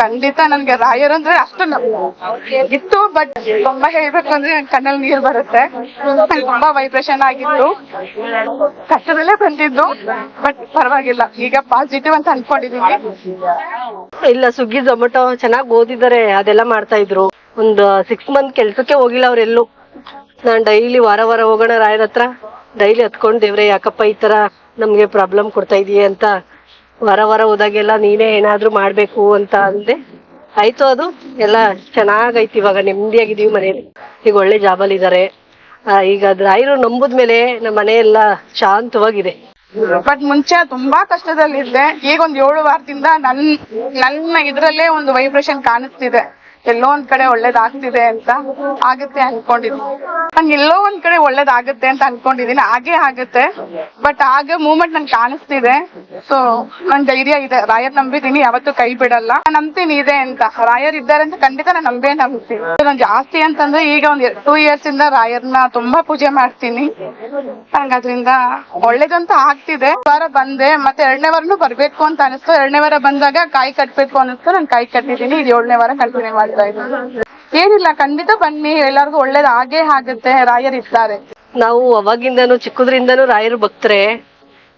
ಖಂಡಿತ ನನ್ಗೆ ರಾಯರ್ ಅಂದ್ರೆ ಅಷ್ಟು ಇತ್ತು ಬಟ್ ತುಂಬಾ ಹೇಳ್ಬೇಕು ಅಂದ್ರೆ ನನ್ ಕಣ್ಣಲ್ಲಿ ನೀರ್ ಬರುತ್ತೆ. ತುಂಬಾ ವೈಬ್ರೇಷನ್ ಆಗಿತ್ತು. ಕಷ್ಟದಲ್ಲೇ ಬಂದಿದ್ದು ಬಟ್ ಪರವಾಗಿಲ್ಲ. ಈಗ ಪಾಸಿಟಿವ್ ಅಂತ ಅನ್ಕೊಂಡಿದೀನಿ. ಇಲ್ಲ ಸ್ವಿಗ್ಗಿ ಝೊಮ್ಯಾಟೊ ಚೆನ್ನಾಗಿ ಓದಿದ್ದಾರೆ, ಅದೆಲ್ಲ ಮಾಡ್ತಾ ಇದ್ರು. ಒಂದು ಸಿಕ್ಸ್ ಮಂತ್ ಕೆಲ್ಸಕ್ಕೆ ಹೋಗಿಲ್ಲ ಅವ್ರೆಲ್ಲೂ ನಾನ್ ಡೈಲಿ ವಾರ ವಾರ ಹೋಗೋಣ, ರಾಯರ ಹತ್ರ. ಡೈಲಿ ಹತ್ಕೊಂಡ್, ದೇವ್ರೆ, ಯಾಕಪ್ಪ ಈ ತರ ನಮ್ಗೆ ಪ್ರಾಬ್ಲಮ್ ಕೊಡ್ತಾ ಇದೀಯ ಅಂತ ವಾರ ವರ ಹೋದಾಗೆಲ್ಲ ನೀನೇ ಏನಾದ್ರೂ ಮಾಡ್ಬೇಕು ಅಂತ ಅಂದೆ. ಆಯ್ತು ಅದು, ಎಲ್ಲ ಚೆನ್ನಾಗೈತಿ ಇವಾಗ ನೆಮ್ಮದಿಯಾಗಿದೀವಿ ಮನೇಲಿ. ಈಗ ಒಳ್ಳೆ ಜಾಬಲ್ಲಿ ಇದಾರೆ ಈಗ ರಾಯರು ನಂಬುದ್ಮೇಲೆ ನಮ್ಮ ಮನೆ ಎಲ್ಲ ಶಾಂತವಾಗಿದೆ. ಬಟ್ ಮುಂಚೆ ತುಂಬಾ ಕಷ್ಟದಲ್ಲಿದ್ದೆ. ಈಗ ಒಂದ್ ಏಳು ವಾರದಿಂದ ನನ್, ನನ್ನ ಇದ್ರಲ್ಲೇ ಒಂದು ವೈಬ್ರೇಷನ್ ಕಾಣಿಸ್ತಿದೆ. ಎಲ್ಲೋ ಒಂದ್ ಕಡೆ ಒಳ್ಳೇದಾಗ್ತಿದೆ ಅಂತ ಆಗುತ್ತೆ ಅನ್ಕೊಂಡಿದ್ದೀನಿ ನಂಗೆ ಎಲ್ಲೋ ಒಂದ್ ಕಡೆ ಒಳ್ಳೇದಾಗುತ್ತೆ ಅಂತ ಅನ್ಕೊಂಡಿದೀನಿ. ಹಾಗೆ ಆಗುತ್ತೆ. ಬಟ್ ಆಗ ಮೂಮೆಂಟ್ ನಂಗೆ ಕಾಣಿಸ್ತಿದೆ. ಸೊ ನನ್ ಧೈರ್ಯ ಇದೆ. ರಾಯರ್ ನಂಬಿದೀನಿ. ಯಾವತ್ತೂ ಕೈ ಬಿಡಲ್ಲ. ನಂಬ್ತೀನಿ ಇದೆ ಅಂತ. ರಾಯರ್ ಇದ್ದಾರೆ ಅಂತ ಖಂಡಿತ ನಾನು ನಂಬೇ ನಂಬ್ತೀನಿ. ನಾನು ಜಾಸ್ತಿ ಅಂತಂದ್ರೆ ಈಗ ಒಂದ್ ಟೂ ಇಯರ್ಸ್ ಇಂದ ರಾಯರ್ನ ತುಂಬಾ ಪೂಜೆ ಮಾಡ್ತೀನಿ. ನಂಗೆ ಅದ್ರಿಂದ ಒಳ್ಳೇದಂತ ಆಗ್ತಿದೆ. ವಾರ ಬಂದೆ. ಮತ್ತೆ ಎರಡನೇ ವಾರನು ಬರ್ಬೇಕು ಅಂತ ಅನಿಸ್ತು. ಎರಡನೇ ವಾರ ಬಂದಾಗ ಕಾಯಿ ಕಟ್ಬೇಕು ಅನಿಸ್ತು ನಾನು ಕಾಯಿ ಕಟ್ಟಿದ್ದೀನಿ ಇದು ಏಳನೇ ವಾರ ಕಂಟಿನ್ಯೂ ಇದ್ದೀನಿ ಏನಿಲ್ಲ, ಖಂಡಿತ ಬನ್ನಿ. ಎಲ್ಲರಿಗೂ ಒಳ್ಳೇದ್ ಆಗೇ ಆಗುತ್ತೆ. ರಾಯರ್ ಇರ್ತಾರೆ. ನಾವು ಅವಾಗಿಂದನು, ಚಿಕ್ಕದ್ರಿಂದನೂ ರಾಯರು ಭಕ್ತರೆ.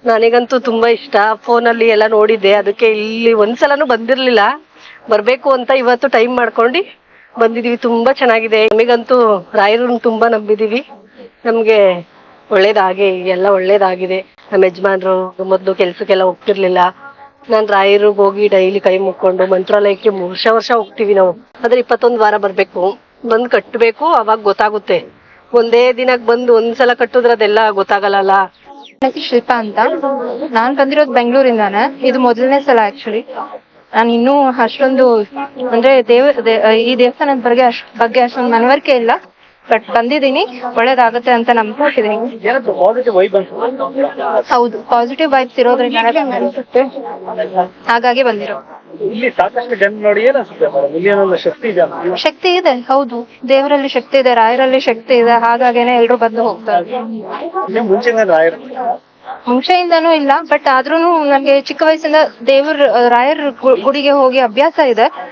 ನನಗಂತೂ ತುಂಬಾ ಇಷ್ಟ. ಫೋನಲ್ಲಿ ಎಲ್ಲ ನೋಡಿದ್ದೆ. ಅದಕ್ಕೆ ಇಲ್ಲಿ ಒಂದ್ಸಲನೂ ಬಂದಿರ್ಲಿಲ್ಲ. ಬರ್ಬೇಕು ಅಂತ ಇವತ್ತು ಟೈಮ್ ಮಾಡ್ಕೊಂಡು ಬಂದಿದೀವಿ. ತುಂಬಾ ಚೆನ್ನಾಗಿದೆ. ನಮಗಂತೂ ರಾಯರನ್ನ ತುಂಬಾ ನಂಬಿದೀವಿ. ನಮ್ಗೆ ಒಳ್ಳೇದಾಗೆ, ಎಲ್ಲ ಒಳ್ಳೇದಾಗಿದೆ. ನಮ್ಮ ಯಜಮಾನ್ರು ಮೊದ್ಲು ಕೆಲ್ಸಕ್ಕೆಲ್ಲ ಹೋಗ್ತಿರ್ಲಿಲ್ಲ. ನಾನ್ ರಾಯರಿಗೆ ಹೋಗಿ ಡೈಲಿ ಕೈ ಮುಕ್ಕೊಂಡು ಮಂತ್ರಾಲಯಕ್ಕೆ ವರ್ಷ ವರ್ಷ ಹೋಗ್ತೀವಿ ನಾವು. ಆದ್ರೆ ಇಪ್ಪತ್ತೊಂದ್ ವಾರ ಬರ್ಬೇಕು. ಬಂದ್ ಕಟ್ಬೇಕು, ಅವಾಗ ಗೊತ್ತಾಗುತ್ತೆ. ಒಂದೇ ದಿನಕ್ ಬಂದು ಒಂದ್ಸಲ ಕಟ್ಟಿದ್ರೆ ಅದೆಲ್ಲ ಗೊತ್ತಾಗಲ್ಲ ಶಿಲ್ಪ ಅಂತ. ನಾನ್ ಬಂದಿರೋದು ಬೆಂಗಳೂರಿಂದಾನೆ. ಇದು ಮೊದಲನೇ ಸಲ ಆಕ್ಚುಲಿ ನಾನು ಇನ್ನೂ ಅಷ್ಟೊಂದು ಅಂದ್ರೆ ದೇವ ಈ ದೇವಸ್ಥಾನದ ಬಗ್ಗೆ ಅಷ್ಟ್ ಬಗ್ಗೆ ಅಷ್ಟೊಂದು ಮನವರಿಕೆ ಇಲ್ಲ. ಬಟ್ ಬಂದಿದ್ದೀನಿ. ಒಳ್ಳೇದಾಗುತ್ತೆ ಅಂತ ಅಂತ ಹೌದು. ಪಾಸಿಟಿವ್ ವೈಬ್ಸ್ ಇರೋದ್ರಿಂದ ಅನ್ಸುತ್ತೆ. ಹಾಗಾಗಿ ಬಂದಿರೋ. ಇಲ್ಲಿ ಸಾಕಷ್ಟು ಜನ ನೋಡಿ ಮೇಡಮ್? ಶಕ್ತಿ ಇದೆ ಶಕ್ತಿ ಇದೆ ಹೌದು. ದೇವರಲ್ಲಿ ಶಕ್ತಿ ಇದೆ ರಾಯರಲ್ಲಿ ಶಕ್ತಿ ಇದೆ. ಹಾಗಾಗೇನೆ ಎಲ್ರು ಬಂದು ಹೋಗ್ತಾರೆ ಮುಂಚೆನೇ ರಾಯರ್ ಮುಂಚೆಯಿಂದನೂ ಇಲ್ಲ ಬಟ್ ಆದ್ರೂನು ನನ್ಗೆ ಚಿಕ್ಕ ವಯಸ್ಸಿಂದ ದೇವ್ರ ರಾಯರ್ ಗು- ಗುಡಿಗೆ ಹೋಗಿ ಅಭ್ಯಾಸ ಇದೆ.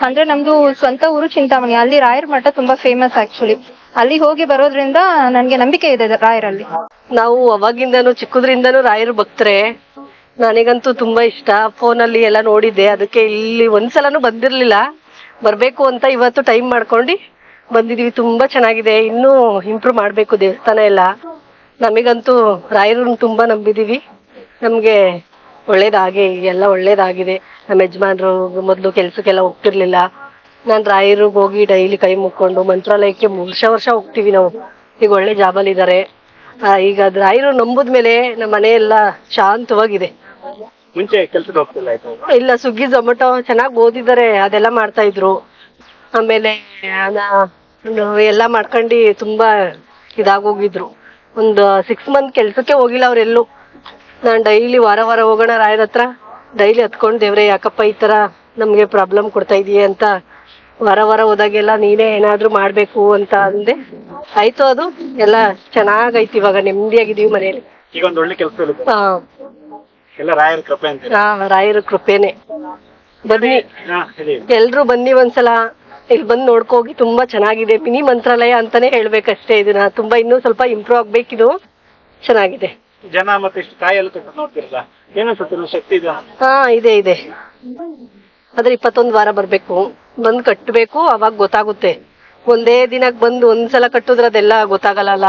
ಅಂದ್ರೆ ನಮ್ದು ಸ್ವಂತ ಊರು ಚಿಂತಾಮಣಿ. ಅಲ್ಲಿ ರಾಯರ್ ಮಠ ತುಂಬಾ ಫೇಮಸ್ ಆಕ್ಚುಲಿ ಅಲ್ಲಿ ಹೋಗಿ ಬರೋದ್ರಿಂದ ನನ್ಗೆ ನಂಬಿಕೆ ಇದೆ ರಾಯರಲ್ಲಿ. ನಾವು ಅವಾಗಿಂದನು ಚಿಕ್ಕದ್ರಿಂದನು ರಾಯರ್ ಭಕ್ತರೆ. ನನಗಂತೂ ತುಂಬಾ ಇಷ್ಟ. ಫೋನಲ್ಲಿ ಎಲ್ಲ ನೋಡಿದ್ದೆ. ಅದಕ್ಕೆ ಇಲ್ಲಿ ಒಂದ್ಸಲನೂ ಬಂದಿರ್ಲಿಲ್ಲ. ಬರ್ಬೇಕು ಅಂತ ಇವತ್ತು ಟೈಮ್ ಮಾಡ್ಕೊಂಡು ಬಂದಿದೀವಿ. ತುಂಬಾ ಚೆನ್ನಾಗಿದೆ. ಇನ್ನೂ ಇಂಪ್ರೂವ್ ಮಾಡ್ಬೇಕು ದೇವಸ್ಥಾನ ಎಲ್ಲ. ನಮಗಂತೂ ರಾಯರನ್ನು ತುಂಬಾ ನಂಬಿದೀವಿ. ನಮ್ಗೆ ಒಳ್ಳೇದಾಗೆ ಎಲ್ಲ ಒಳ್ಳೇದಾಗಿದೆ. ನಮ್ಮ ಯಜಮಾನ್ರು ಮೊದ್ಲು ಕೆಲಸಕ್ಕೆಲ್ಲ ಹೋಗ್ತಿರ್ಲಿಲ್ಲ. ನಾನ್ ರಾಯರಿಗೆ ಹೋಗಿ ಡೈಲಿ ಕೈ ಮುಕ್ಕೊಂಡು ಮಂತ್ರಾಲಯಕ್ಕೆ ವರ್ಷ ವರ್ಷ ಹೋಗ್ತೀವಿ ನಾವು. ಈಗ ಒಳ್ಳೆ ಜಾಬಲ್ಲಿ ಇದಾರೆ ಈಗ ರಾಯರು ನಂಬಿದ ನಂಬುದ್ಮೇಲೆ ನಮ್ಮ ಮನೆ ಎಲ್ಲ ಶಾಂತವಾಗಿದೆ. ಮುಂಚೆ ಕೆಲ್ಸಕ್ಕೆ ಹೋಗ್ತಿಲ್ಲ ಇಲ್ಲ ಸ್ವಿಗ್ಗಿ ಝೊಮ್ಯಾಟೊ ಚೆನ್ನಾಗಿ ಓದಿದ್ದಾರೆ. ಅದೆಲ್ಲ ಮಾಡ್ತಾ ಇದ್ರು. ಆಮೇಲೆ ಎಲ್ಲ ಮಾಡ್ಕೊಂಡು ತುಂಬಾ ಇದಾಗೋಗಿದ್ರು. ಒಂದು ಸಿಕ್ಸ್ ಮಂತ್ ಕೆಲ್ಸಕ್ಕೆ ಹೋಗಿಲ್ಲ ಅವ್ರೆಲ್ಲೂ. ನಾನ್ ಡೈಲಿ ವಾರ ವಾರ ಹೋಗೋಣ ರಾಯರ ಹತ್ರ. ಡೈಲಿ ಹತ್ಕೊಂಡು ದೇವ್ರೆ ಯಾಕಪ್ಪ ಈ ತರ ನಮ್ಗೆ ಪ್ರಾಬ್ಲಮ್ ಕೊಡ್ತಾ ಇದೀಯ ಅಂತ ವಾರ ವಾರ ಹೋದಾಗೆಲ್ಲ ನೀನೇ ಏನಾದರೂ ಮಾಡ್ಬೇಕು ಅಂತ ಅಂದೆ. ಆಯ್ತು ಅದು. ಎಲ್ಲ ಚೆನ್ನಾಗೈತಿ ಇವಾಗ. ನೆಮ್ಮದಿಯಾಗಿದೀವಿ ಮನೇಲಿ ಈಗ ಒಂದು ಒಳ್ಳೆ ಕೆಲಸ ಹಾ. ಎಲ್ಲ ರಾಯರ ಕೃಪೆ ಅಂತ. ಹಾ, ರಾಯರ ಕೃಪೆನೆ. ಬನ್ನಿ. ಹಾ ಹೇಳಿ. ಎಲ್ರು ಬನ್ನಿ ಒಂದ್ಸಲ. ಇಲ್ಲಿ ಬಂದು ನೋಡ್ಕೋಗಿ ತುಂಬಾ ಚೆನ್ನಾಗಿದೆ. ಮಿನಿ ಮಂತ್ರಾಲಯ ಅಂತಾನೆ ಹೇಳ್ಬೇಕಷ್ಟೇ ಇದನ್ನ. ತುಂಬಾ ಇನ್ನೂ ಸ್ವಲ್ಪ ಇಂಪ್ರೂವ್ ಆಗ್ಬೇಕಿದು. ಚೆನ್ನಾಗಿದೆ. ಜನ ಮತ್ತೆ ಇಷ್ಟು ಕಾಯಿ ಎಲ್ಲ ತಗೊಂಡು ನೋಡ್ತಿರಲ್ಲ? ಏನನ್ಸುತ್ತೆ ಶಕ್ತಿ ಇದೆ? ಹಾ, ಇದೆ ಇದೆ. ಆದ್ರೆ ಇಪ್ಪತ್ತೊಂದು ವಾರ ಬರ್ಬೇಕು. ಬಂದ್ ಕಟ್ಬೇಕು, ಅವಾಗ ಗೊತ್ತಾಗುತ್ತೆ. ಒಂದೇ ದಿನಕ್ ಬಂದು ಒಂದ್ಸಲ ಕಟ್ಟಿದ್ರೆ ಅದೆಲ್ಲ ಗೊತ್ತಾಗಲ್ಲ